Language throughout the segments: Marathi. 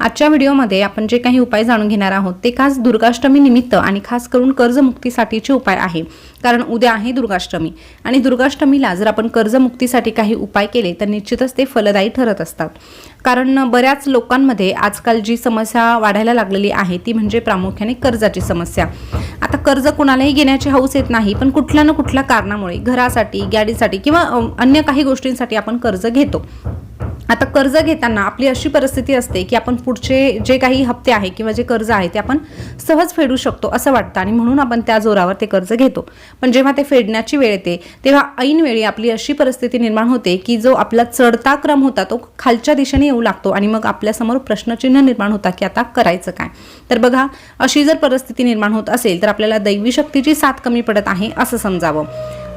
आजच्या व्हिडिओमध्ये आपण जे काही उपाय जाणून घेणार आहोत ते खास दुर्गाष्टमी निमित्त आणि खास करून कर्जमुक्तीसाठीचे उपाय आहे. कारण उद्या आहे दुर्गाष्टमी आणि दुर्गाष्टमीला जर आपण कर्जमुक्तीसाठी काही उपाय केले तर निश्चितच ते फलदायी ठरत असतात. कारण बऱ्याच लोकांमध्ये आजकाल जी समस्या वाढायला लागलेली आहे ती म्हणजे प्रामुख्याने कर्जाची समस्या. आता कर्ज कुणालाही घेण्याची हौस येत नाही पण कुठल्या ना कुठल्या कारणामुळे घरासाठी गाडीसाठी किंवा अन्य काही गोष्टींसाठी आपण कर्ज घेतो. आता कर्ज घेताना आपली अशी परिस्थिती असते की आपण पुढचे जे काही हप्ते आहे किंवा जे कर्ज आहे ते आपण सहज फेडू शकतो असं वाटतं. आणि म्हणून आपण त्या जोरावर ते कर्ज घेतो. पण जेव्हा ते फेडण्याची वेळ येते तेव्हा ऐनवेळी आपली अशी परिस्थिती निर्माण होते की जो आपला चढता क्रम होता तो खालच्या दिशेने येऊ लागतो आणि मग आपल्यासमोर प्रश्नचिन्ह निर्माण होता की आता करायचं काय. तर बघा अशी जर परिस्थिती निर्माण होत असेल तर आपल्याला दैवी शक्तीची साथ कमी पडत आहे असं समजावं.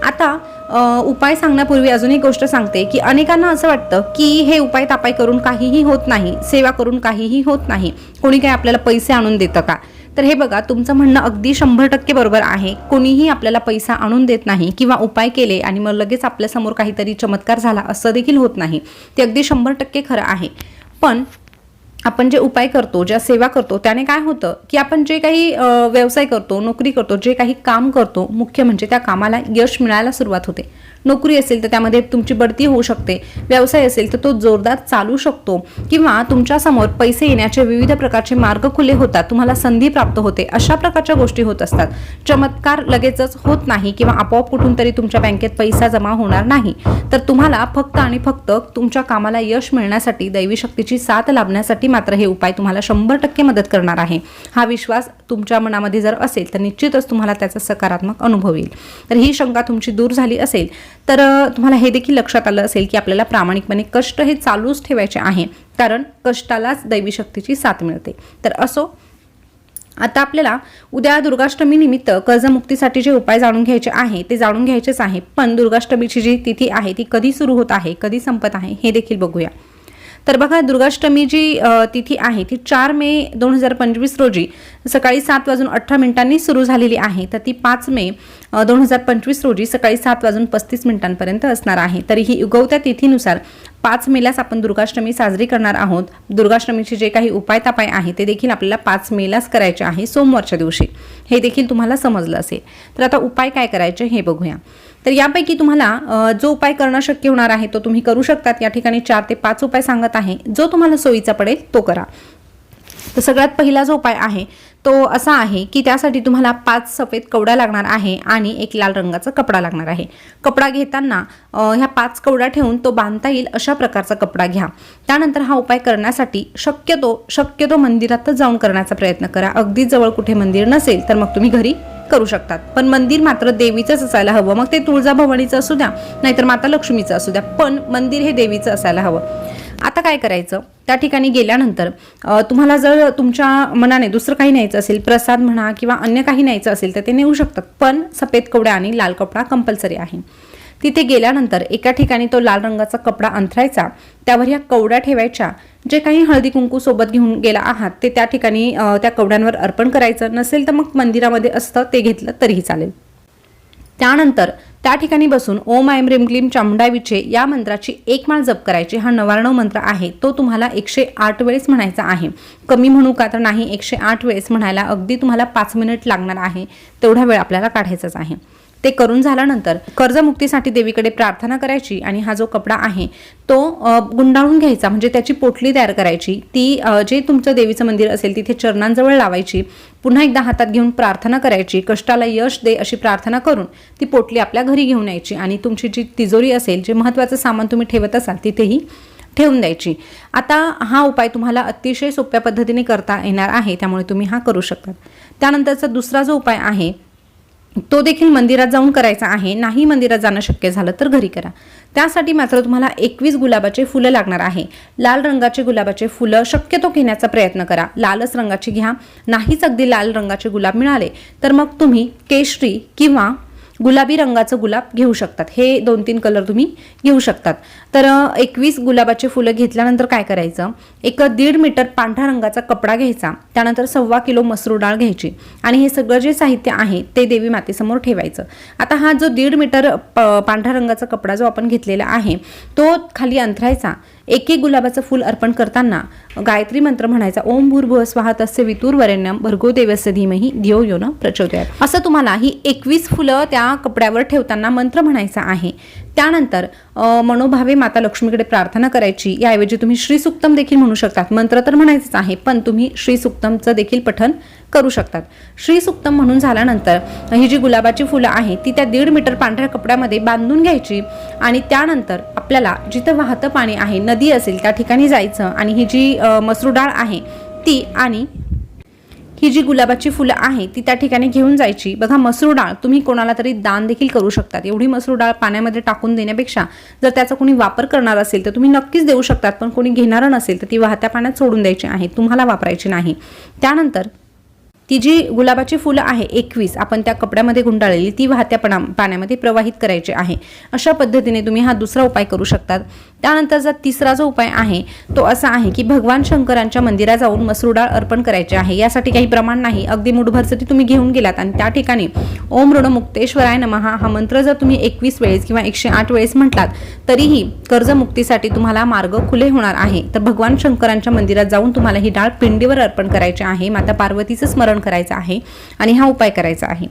आता उपाय सांगण्यापूर्वी अजून एक गोष्ट सांगते की अनेकांना असं वाटतं की हे उपाय तापाय करून काहीही होत नाही सेवा करून काहीही होत नाही. कोणी काही आपल्याला पैसे आणून देतं का? तर हे बघा तुमचं म्हणणं अगदी शंभर टक्के बरोबर आहे. कोणीही आपल्याला पैसा आणून देत नाही किंवा उपाय केले आणि मग लगेच आपल्यासमोर काहीतरी चमत्कार झाला असं देखील होत नाही. ते अगदी शंभर टक्के खरं आहे. पण आपण जे उपाय करतो ज्या सेवा करतो त्याने काय होतं की आपण जे काही व्यवसाय करतो नोकरी करतो जे काही काम करतो मुख्य म्हणजे त्या कामाला यश मिळायला सुरुवात होते. नोकरी असेल तर त्यामध्ये तुमची बढती होऊ शकते. व्यवसाय असेल तर तो जोरदार चालू शकतो. किंवा तुमच्यासमोर पैसे येण्याचे विविध प्रकारचे मार्ग खुले होतात. तुम्हाला संधी प्राप्त होते. अशा प्रकारच्या गोष्टी होत असतात. चमत्कार लगेचच होत नाही किंवा आपोआप कुठून तरी तुमच्या बँकेत पैसा जमा होणार नाही. तर तुम्हाला फक्त आणि फक्त तुमच्या कामाला यश मिळण्यासाठी दैवी शक्तीची साथ लाभण्यासाठी मात्र हे उपाय तुम्हाला शंभर टक्के मदत करणार आहे. हा विश्वास तुमच्या मनामध्ये जर असेल तर निश्चितच तुम्हाला त्याचा सकारात्मक अनुभव येईल. तर ही शंका तुमची दूर झाली असेल तर तुम्हाला हे देखील लक्षात आलं असेल की आपल्याला प्रामाणिकपणे कष्ट हे चालूच ठेवायचे आहे. कारण कष्टालाच दैवी शक्तीची साथ मिळते. तर असो आता आपल्याला उद्या दुर्गाष्टमी निमित्त कर्जमुक्तीसाठी जे उपाय जाणून घ्यायचे आहे ते जाणून घ्यायचेच आहे. पण दुर्गाष्टमीची जी तिथी आहे ती कधी सुरू होत आहे कधी संपत आहे हे देखील बघूया. तर बघा दुर्गाष्टमी जी तिथी आहे ती चार मे दोन हजार पंचवीस रोजी सकाळी सात वाजून अठरा मिनिटांनी सुरू झालेली आहे. तर ती पाच मे दोन हजार पंचवीस रोजी सकाळी सात वाजून पस्तीस मिनिटांपर्यंत असणार आहे. तरीही उगवत्या तिथीनुसार पाच मेलाच आपण दुर्गाष्टमी साजरी करणार आहोत. दुर्गाष्टमीचे जे काही उपाय तापाय आहे ते देखील आपल्याला पाच मेलाच करायचे आहे सोमवारच्या दिवशी. हे देखील तुम्हाला समजलं असेल. तर आता उपाय काय करायचे हे बघूया. तर यापैकी तुम्हाला जो उपाय करणं शक्य होणार आहे तो तुम्ही करू शकतात. या ठिकाणी चार ते पाच उपाय सांगत आहे. जो तुम्हाला सोयीचा पडेल तो करा. तर सगळ्यात पहिला जो उपाय आहे तो असा आहे की त्यासाठी तुम्हाला पाच सफेद कवड्या लागणार आहे आणि एक लाल रंगाचा कपडा लागणार आहे. कपडा घेताना ह्या पाच कवड्या ठेवून तो बांधता येईल अशा प्रकारचा कपडा घ्या. त्यानंतर हा उपाय करण्यासाठी शक्यतो शक्यतो मंदिरातच जाऊन करण्याचा प्रयत्न करा. अगदी जवळ कुठे मंदिर नसेल तर मग तुम्ही घरी करू शकतात. पण मंदिर मात्र देवीचंच असायला हवं. मग ते तुळजाभवानीचं असू द्या नाहीतर माता लक्ष्मीचं असू द्या पण मंदिर हे देवीचं असायला हवं. आता काय करायचं? त्या ठिकाणी गेल्यानंतर तुम्हाला जर तुमच्या मनाने दुसरं काही न्यायचं असेल प्रसाद म्हणा किंवा अन्य काही न्यायचं असेल तर ते नेऊ शकतात. पण सफेद कवड्या आणि लाल कपडा कंपल्सरी आहे. तिथे गेल्यानंतर एका ठिकाणी तो लाल रंगाचा कपडा अंथरायचा त्यावर ह्या कवड्या ठेवायच्या. जे काही हळदी कुंकू सोबत घेऊन गेला आहात ते त्या ठिकाणी त्या कवड्यांवर अर्पण करायचं. नसेल तर मग मंदिरामध्ये असतं ते घेतलं तरीही चालेल. त्यानंतर त्या ठिकाणी बसून ओम आयम रिम क्लीम चामुंडावीचे या मंत्राची एक माळ जप करायची. हा नवारणव मंत्र आहे. तो तुम्हाला एकशे आठ वेळेस म्हणायचा आहे. कमी म्हणू का तर नाही एकशे आठ वेळेस म्हणायला अगदी तुम्हाला पाच मिनिट लागणार आहे. तेवढा वेळ आपल्याला काढायचाच आहे. ते करून झाल्यानंतर कर्जमुक्तीसाठी देवीकडे प्रार्थना करायची आणि हा जो कपडा आहे तो गुंडाळून घ्यायचा. म्हणजे त्याची पोटली तयार करायची. ती जे तुमचं देवीचं मंदिर असेल तिथे चरणांजवळ लावायची. पुन्हा एकदा हातात घेऊन प्रार्थना करायची. कष्टाला यश दे अशी प्रार्थना करून ती पोटली आपल्या घरी घेऊन यायची आणि तुमची जी तिजोरी असेल जे महत्त्वाचं सामान तुम्ही ठेवत असाल तिथेही ठेवून द्यायची. आता हा उपाय तुम्हाला अतिशय सोप्या पद्धतीने करता येणार आहे त्यामुळे तुम्ही हा करू शकता. त्यानंतरचा दुसरा जो उपाय आहे तो देखील मंदिरात जाऊन करायचा आहे. नाही मंदिरात जाणं शक्य झालं तर घरी करा. त्यासाठी मात्र तुम्हाला एकवीस गुलाबाचे फुलं लागणार आहे. लाल रंगाचे गुलाबाचे फुलं शक्यतो घेण्याचा प्रयत्न करा. लालच रंगाची घ्या. नाहीच अगदी लाल रंगाचे गुलाब मिळाले तर मग तुम्ही केशरी किंवा गुलाबी रंगाचं गुलाब घेऊ शकतात. हे दोन तीन कलर तुम्ही घेऊ शकतात. तर एकवीस गुलाबाचे फुलं घेतल्यानंतर काय करायचं? एक दीड मीटर पांढऱ्या रंगाचा कपडा घ्यायचा. त्यानंतर सव्वा किलो मसूर डाळ घ्यायची. आणि हे सगळं जे साहित्य आहे ते देवी मातेसमोर ठेवायचं. आता हा जो दीड मीटर प- पांढऱ्या रंगाचा कपडा जो आपण घेतलेला आहे तो खाली अंथरायचा. एक एक गुलाबाचं फुल अर्पण करताना गायत्री मंत्र म्हणायचा ओम भूर्भुव स्वाहा तस्य वितूर वरेण्यम भर्गो देवस्य धीमही धियो यो न प्रचोदयात. असं तुम्हाला ही एकवीस फुलं त्या कपड्यावर ठेवताना मंत्र म्हणायचा आहे. त्यानंतर मनोभावे माता लक्ष्मीकडे प्रार्थना करायची. याऐवजी तुम्ही श्रीसुक्तम देखील म्हणू शकतात. मंत्र तर म्हणायचंच आहे पण तुम्ही श्रीसुक्तमचं देखील पठन करू शकतात. श्रीसुक्तम म्हणून झाल्यानंतर ही जी गुलाबाची फुलं आहे ती त्या दीड मीटर पांढऱ्या कपड्यामध्ये बांधून घ्यायची आणि त्यानंतर आपल्याला जिथं वाहतं पाणी आहे नदी असेल त्या ठिकाणी जायचं आणि ही जी मसूर डाळ आहे ती आणि ही जी गुलाबाची फुलं आहे ती त्या ठिकाणी घेऊन जायची. बघा मसूर डाळ तुम्ही कोणाला तरी दान देखील करू शकतात. एवढी मसूर डाळ पाण्यामध्ये टाकून देण्यापेक्षा जर त्याचा कोणी वापर करणार असेल तर तुम्ही नक्कीच देऊ शकतात. पण कोणी घेणारं नसेल तर ती वाहत्या पाण्यात सोडून द्यायची आहे तुम्हाला वापरायची नाही. त्यानंतर ती जी गुलाबाची फुलं आहे एकवीस आपण त्या कपड्यामध्ये गुंडाळलेली ती वाहत्या पणा पाण्यामध्ये प्रवाहित करायची आहे. अशा पद्धतीने तुम्ही हा दुसरा उपाय करू शकतात. त्यानंतरचा तिसरा जो उपाय आहे तो असा आहे की भगवान शंकरांच्या मंदिरात जाऊन मसूर डाळ अर्पण करायची आहे. यासाठी काही प्रमाण नाही. अगदी मुठभर ती तुम्ही घेऊन गेलात आणि त्या ठिकाणी ओम ऋण मुक्तेश्वराय नमहा हा मंत्र जर तुम्ही एकवीस वेळेस किंवा एकशे आठ वेळेस म्हटलात तरीही कर्जमुक्तीसाठी तुम्हाला मार्ग खुले होणार आहे. तर भगवान शंकरांच्या मंदिरात जाऊन तुम्हाला ही डाळ पिंडीवर अर्पण करायची आहे. माता पार्वतीचं स्मरण करायचा आहे आणि हा उपाय करायचा आहे.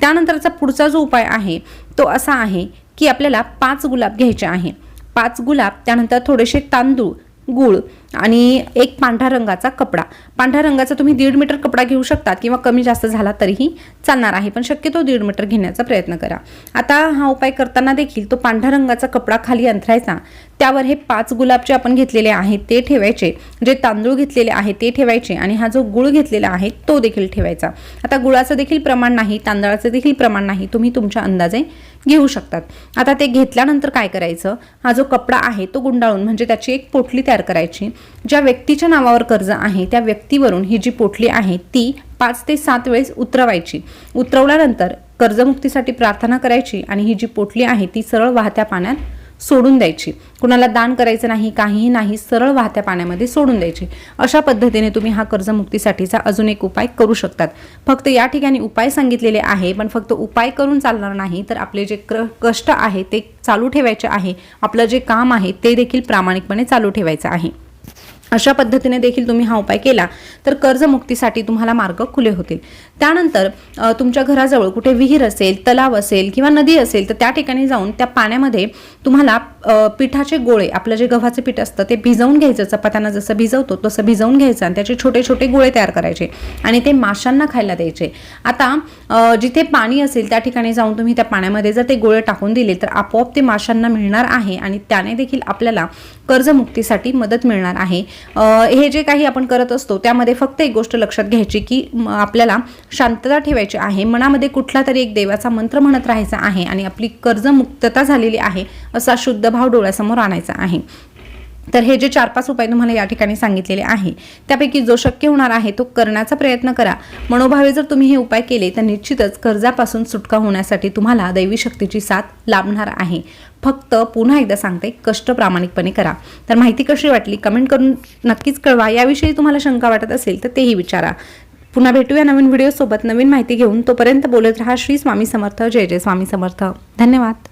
त्यानंतरचा पुढचा जो उपाय आहे तो असा आहे की आपल्याला पाच गुलाब घ्यायचे आहे. पाच गुलाब त्यानंतर थोडेसे तांदूळ गूळ आणि एक पांढऱ्या रंगाचा कपडा. पांढऱ्या रंगाचा तुम्ही दीड मीटर कपडा घेऊ शकतात किंवा कमी जास्त झाला तरीही चालणार आहे पण शक्यतो दीड मीटर घेण्याचा प्रयत्न करा. आता हा उपाय करताना देखील तो पांढऱ्या रंगाचा कपडा खाली अंथरायचा. त्यावर हे पाच गुलाब जे आपण घेतलेले आहेत ते ठेवायचे. जे तांदूळ घेतलेले आहे ते ठेवायचे आणि हा जो गुळ घेतलेला आहे तो देखील ठेवायचा. आता गुळाचं देखील प्रमाण नाही तांदळाचं देखील प्रमाण नाही तुम्ही तुमच्या अंदाजे घेऊ शकतात. आता ते घेतल्यानंतर काय करायचं? हा जो कपडा आहे तो गुंडाळून म्हणजे त्याची एक पोटली तयार करायची. ज्या व्यक्तीच्या नावावर कर्ज आहे त्या व्यक्तीवरून ही जी पोटली आहे ती पाच ते सात वेळेस उतरवायची. उतरवल्यानंतर कर्जमुक्तीसाठी प्रार्थना करायची आणि ही जी पोटली आहे ती सरळ वाहत्या पाण्यात सोडून द्यायची. कुणाला दान करायचं नाही काहीही नाही सरळ वाहत्या पाण्यामध्ये सोडून द्यायची. अशा पद्धतीने तुम्ही हा कर्जमुक्तीसाठीचा अजून एक उपाय करू शकतात. फक्त या ठिकाणी उपाय सांगितलेले आहे पण फक्त उपाय करून चालणार नाही तर आपले जे क्र कष्ट आहे ते चालू ठेवायचे आहे. आपलं जे काम आहे ते देखील प्रामाणिकपणे चालू ठेवायचं आहे. अशा पद्धतीने देखील तुम्ही हा उपाय केला तर कर्जमुक्तीसाठी तुम्हाला मार्ग खुले होतील. त्यानंतर तुमच्या घराजवळ कुठे विहीर असेल तलाव असेल किंवा नदी असेल तर त्या ठिकाणी जाऊन त्या पाण्यामध्ये तुम्हाला पिठाचे गोळे आपलं जे गव्हाचे पीठ असतं ते भिजवून घ्यायचं चपात्यांना जसं भिजवतो तसं भिजवून घ्यायचं आणि त्याचे छोटे छोटे गोळे तयार करायचे आणि ते माशांना खायला द्यायचे. आता जिथे पाणी असेल त्या ठिकाणी जाऊन तुम्ही त्या पाण्यामध्ये जर ते गोळे टाकून दिले तर आपोआप ते माशांना मिळणार आहे आणि त्याने देखील आपल्याला कर्जमुक्तीसाठी मदत मिळणार आहे. हे जे काही आपण करत असतो त्यामध्ये फक्त एक गोष्ट लक्षात घ्यायची की म, आपल्याला शांतता ठेवायची आहे मनामध्ये कुठला तरी एक देवाचा मंत्र म्हणत राहायचा आहे आणि आपली कर्जमुक्तता झालेली आहे असा शुद्ध भाव डोळ्यासमोर आणायचा आहे. तर हे जे चार पाच उपाय तुम्हाला या ठिकाणी सांगितलेले आहे त्यापैकी जो शक्य होणार आहे तो करण्याचा प्रयत्न करा. मनोभावे जर तुम्ही हे उपाय केले तर निश्चितच कर्जापासून सुटका होण्यासाठी तुम्हाला दैवी शक्तीची साथ लाभणार आहे. फक्त पुन्हा एकदा सांगते कष्ट प्रामाणिकपणे करा. तर माहिती कशी वाटली कमेंट करून नक्कीच कळवा. याविषयी तुम्हाला शंका वाटत असेल तर तेही विचारा. पुन्हा भेटूया नवीन व्हिडिओसोबत नवीन माहिती घेऊन तोपर्यंत बोलत राहा. श्री स्वामी समर्थ. जय जय स्वामी समर्थ. धन्यवाद.